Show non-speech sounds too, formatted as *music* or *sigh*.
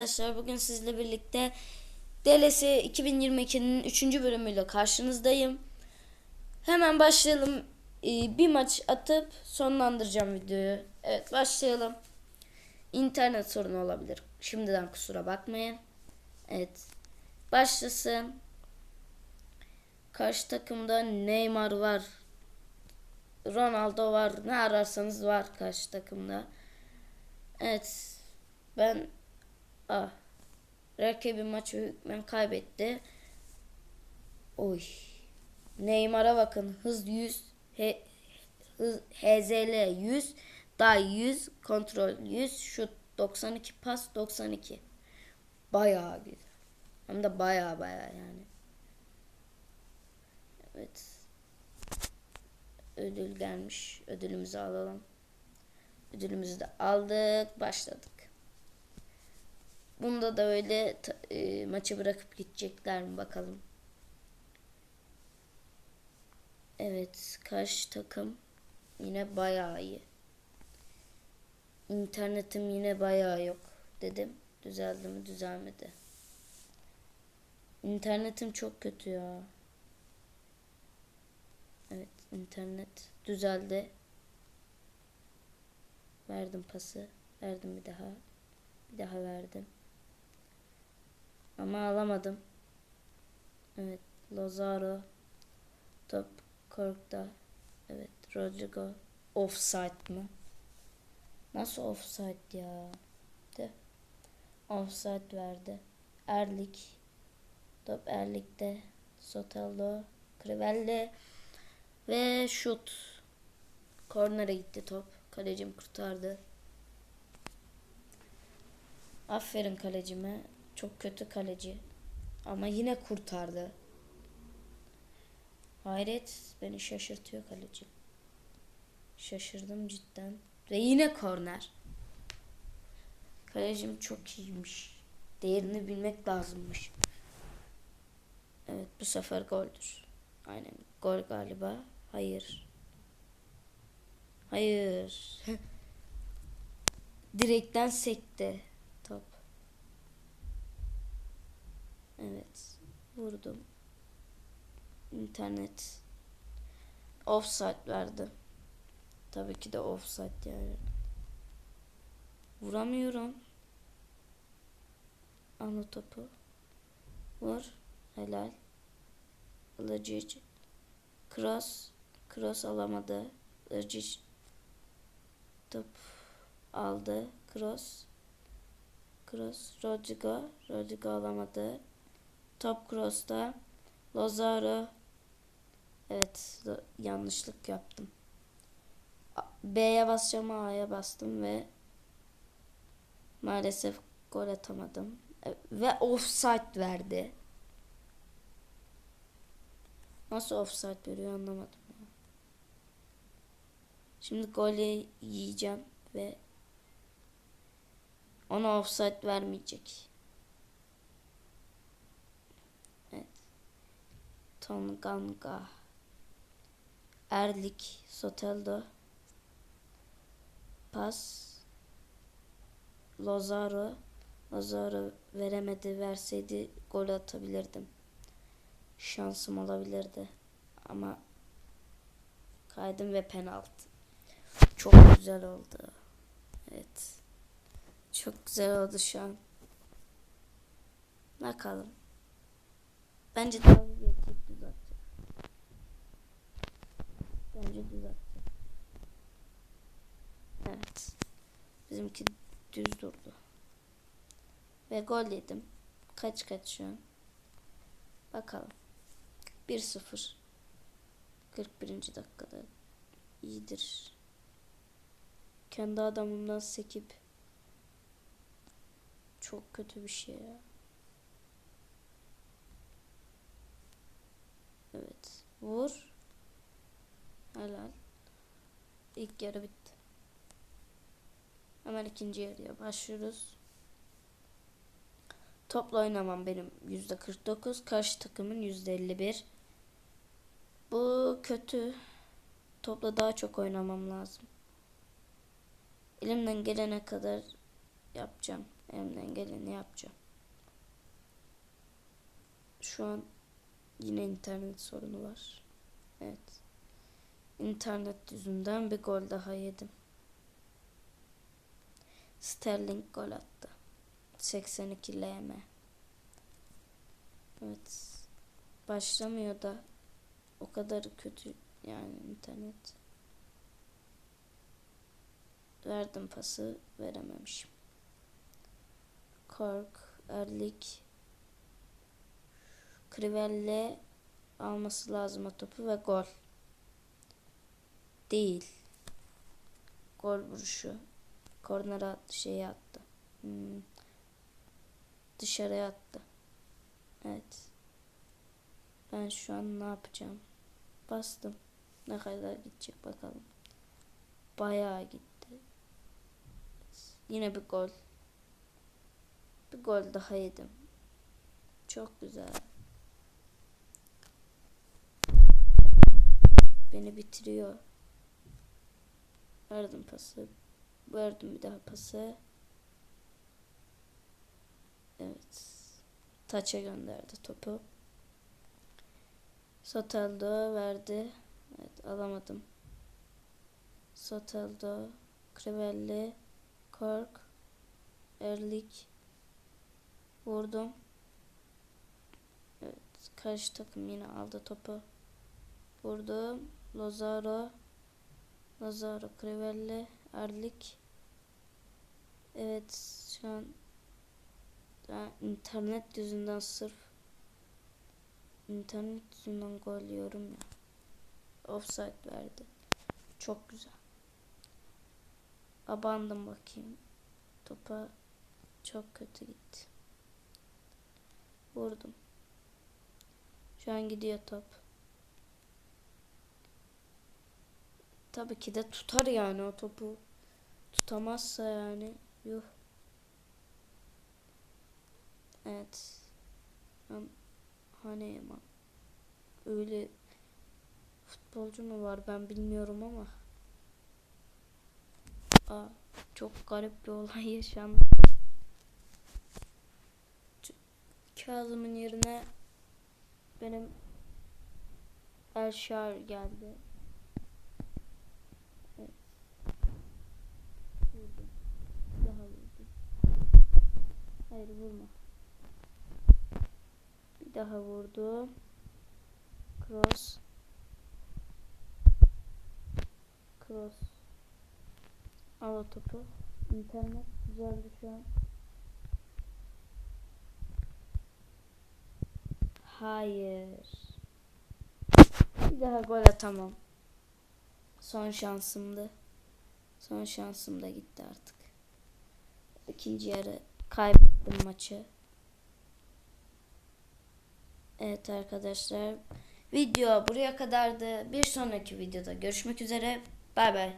Arkadaşlar bugün sizle birlikte DLS 2022'nin 3. bölümüyle karşınızdayım. Hemen başlayalım. Ee, Bir maç atıp sonlandıracağım videoyu. Evet başlayalım. İnternet sorunu olabilir. Şimdiden kusura bakmayın. Evet. Başlasın. Karşı takımda Neymar var. Ronaldo var. Ne ararsanız var karşı takımda. Evet. Ben Ah. Rakibin maçı hükmen kaybetti. Oy. Neymar'a bakın. Hız 100. He, hız, HZL 100. Day 100. Kontrol 100. Şut 92. Pas 92. Bayağı güzel. Hem de bayağı bayağı yani. Evet. Ödül gelmiş. Ödülümüzü alalım. Ödülümüzü de aldık. Başladık. Bunda da öyle e, maçı bırakıp gidecekler mi bakalım. Evet, karşı takım yine bayağı iyi. İnternetim yine bayağı yok dedim. Düzeldi mi düzelmedi. İnternetim çok kötü ya. Evet, internet düzeldi. Verdim pası. Verdim bir daha. Bir daha verdim. Ama alamadım. Evet. Lozaro. Top Kork'ta. Evet. Rodrigo. Offside mı? Nasıl offside ya? De. Offside verdi. Erlik. Top Erlik'te. Soteldo. Crivelli. Ve şut. Kornere gitti top. Kalecim kurtardı. Aferin kalecime. Çok kötü kaleci. Ama yine kurtardı. Hayret beni şaşırtıyor kalecim. Şaşırdım cidden. Ve yine korner. Kalecim çok iyiymiş. Değerini bilmek lazımmış. Evet bu sefer goldür. Aynen gol galiba. Hayır. Hayır. *laughs* Direkten sekti top. Evet. Vurdum. İnternet. Offside verdi. Tabii ki de offside yani. Vuramıyorum. O topu. Vur. Helal. Lacic. Cross. Cross alamadı. Lacic. Top aldı. Cross. Cross. Rodrigo. Rodrigo alamadı. Top cross'ta. Lozaro. Evet. Yanlışlık yaptım. B'ye basacağım A'ya bastım ve maalesef gol atamadım. E, Ve offside verdi. Nasıl offside veriyor anlamadım. Şimdi golü yiyeceğim ve ona offside vermeyecek. Evet. Tonganga. Erlik. Soteldo. Pas. Lozaro. Lozaro veremedi. Verseydi gol atabilirdim. Şansım olabilirdi. Ama kaydım ve penaltı. Çok güzel oldu. Evet. Çok güzel oldu şu an. Bakalım. Bence dalga geçecek düzeltecek. Bence düzeltecek. Evet. Bizimki düz durdu. Ve gol yedim. Kaç kaç şu an? Bakalım. 1-0. 41. dakikada. İyidir. Kendi adamımdan sekip çok kötü bir şey ya. Evet. Vur. Helal. İlk yarı bitti. Hemen ikinci yarıya başlıyoruz. Topla oynamam benim %49. Karşı takımın %51. Bu kötü. Topla daha çok oynamam lazım. Elimden gelene kadar yapacağım. Elimden geleni yapacağım. Şu an yine internet sorunu var. Evet. İnternet yüzünden bir gol daha yedim. Sterling gol attı. 82 LM. Evet. Başlamıyor da o kadar kötü yani internet. Verdim pası verememişim. Kork, Erlik, Krivelle alması lazım o topu ve gol. Değil. Gol vuruşu. Kornere attı, şeye attı. Hmm. Dışarıya attı. Evet. Ben şu an ne yapacağım? Bastım. Ne kadar gidecek bakalım. Bayağı gitti. Yine bir gol. Bir gol daha yedim. Çok güzel. Beni bitiriyor. Verdim pası. Verdim bir daha pası. Evet. Taça gönderdi topu. Soteldo verdi. Evet alamadım. Soteldo, Crivelli, Kork, Erlik vurdum. Evet karşı takım yine aldı topu. Vurdum. Lozaro, Lozaro, Crivelli, Erlik. Evet şu an internet yüzünden sırf internet yüzünden gol yiyorum ya. Offside verdi. Çok güzel. Abandım bakayım. Topa çok kötü gitti. Vurdum. Şu an gidiyor top. Tabii ki de tutar yani o topu. Tutamazsa yani yuh. Evet. Ben hani ama öyle futbolcu mu var ben bilmiyorum ama. Aa, çok garip bir olay *laughs* yaşandı. Kazım'ın yerine benim Elşar geldi. Evet. Vurdum. Daha vurdum. Hayır vurma. Bir daha vurdum. Cross. Cross. Al topu. İnternet güzeldi şu an. Hayır. Bir daha gol atamam. Son şansımdı. Son şansım da gitti artık. İkinci yarı kaybettim maçı. Evet arkadaşlar. Video buraya kadardı. Bir sonraki videoda görüşmek üzere. Bay bay.